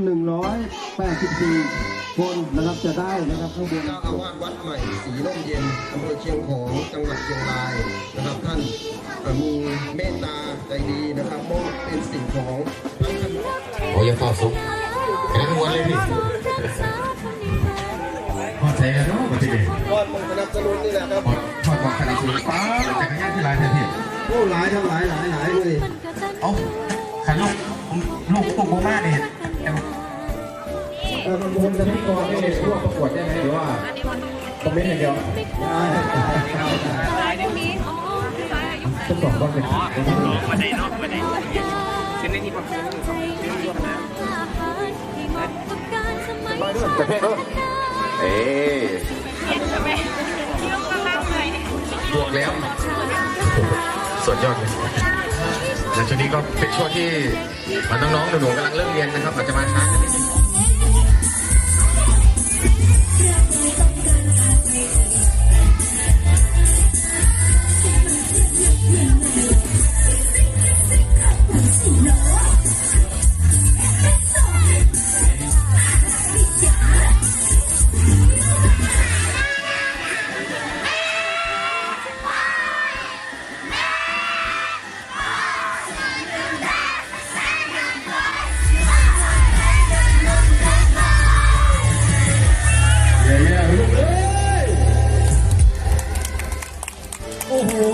184 คนนะครับจะได้นะครับข้างบนเจ้าอาวาสวัดใหม่ศรีร่มเย็นอำเภอเชียงของจังหวัดเชียงรายนะครับ ท่านเอ่อมีเมตตาใจดีนะครับมอบเป็นสิ่งของทั้งขนมโอ้ยยังเฝ้าซุกกำลังม้วนเลยพี่พอใจกันเนาะวันที่นี่ก้อนสนับสนุนนี่แหละครับพอพอบอกคันนี้คือป้าจักรยานที่ร้านเนี่ยพี่ผู้หลายทั้งหลายหลายหลายเลยเอ้าขันลูกลูกตุกโบมาเนี่ย เออมันวนกันที่กองนี่ร่วมประกวดได้ไหมหรือว่าคอมเมนต์อย่างเดียวต้องสองต้องเป็นจะเพ่งเออเอ๊บวกแล้ว สุดยอดเลย และช่วงนี้ก็เป็นช่วงที่น้องๆหนูๆกำลังเริ่มเรียนนะครับอาจจะมาช้ากันนิดนึง โอ้โห